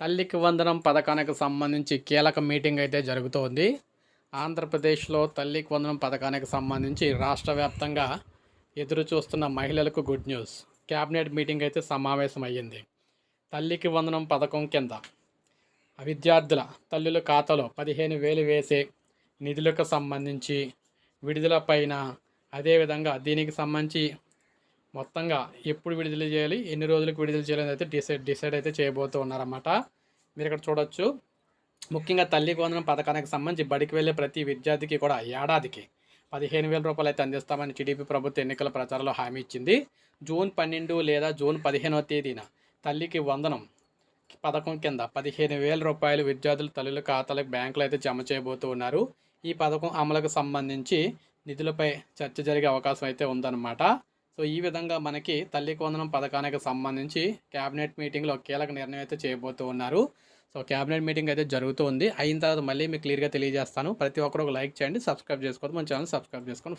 తల్లికి వందనం పథకానికి సంబంధించి కీలక మీటింగ్ అయితే జరుగుతోంది. ఆంధ్రప్రదేశ్లో తల్లికి వందనం పథకానికి సంబంధించి రాష్ట్ర వ్యాప్తంగా ఎదురు చూస్తున్న మహిళలకు గుడ్ న్యూస్. క్యాబినెట్ మీటింగ్ అయితే సమావేశం అయ్యింది తల్లికి వందనం పథకం కింద విద్యార్థుల తల్లుల ఖాతాలో పదిహేను వేలు వేసే నిధులకు సంబంధించి విడుదల పైన అదేవిధంగా దీనికి సంబంధించి మొత్తంగా ఎప్పుడు విడుదల చేయాలి? ఎన్ని రోజులకు విడుదల చేయాలని అయితే డిసైడ్ డిసైడ్ అయితే చేయబోతూ ఉన్నారన్నమాట. మీరు ఇక్కడ చూడొచ్చు. ముఖ్యంగా తల్లి వందనం పథకానికి సంబంధించి బడికి వెళ్ళే ప్రతి విద్యార్థికి కూడా ఏడాదికి పదిహేను వేల రూపాయలు అయితే అందిస్తామని టీడీపీ ప్రభుత్వ ఎన్నికల ప్రచారంలో హామీ ఇచ్చింది. జూన్ పన్నెండు లేదా జూన్ పదిహేనవ తేదీన తల్లికి వందనం పథకం కింద పదిహేను వేల రూపాయలు విద్యార్థుల తల్లుల ఖాతాలకు బ్యాంకులు అయితే జమ చేయబోతూ ఉన్నారు. ఈ పథకం అమలుకు సంబంధించి నిధులపై చర్చ జరిగే అవకాశం అయితే ఉందన్నమాట. సో ఈ విధంగా మనకి తల్లి వందనం పథకానికి సంబంధించి క్యాబినెట్ మీటింగ్లో కీలక నిర్ణయం అయితే చేయబోతూ ఉన్నారు. సో క్యాబినెట్ మీటింగ్ అయితే జరుగుతూ ఉంది అయిన తర్వాత మళ్ళీ మీకు క్లియర్గా తెలియజేస్తాను. ప్రతి ఒక్కరు ఒక లైక్ చేయండి సబ్స్క్రైబ్ చేసుకోవద్దు. మన ఛానల్ సబ్స్క్రైబ్ చేసుకొని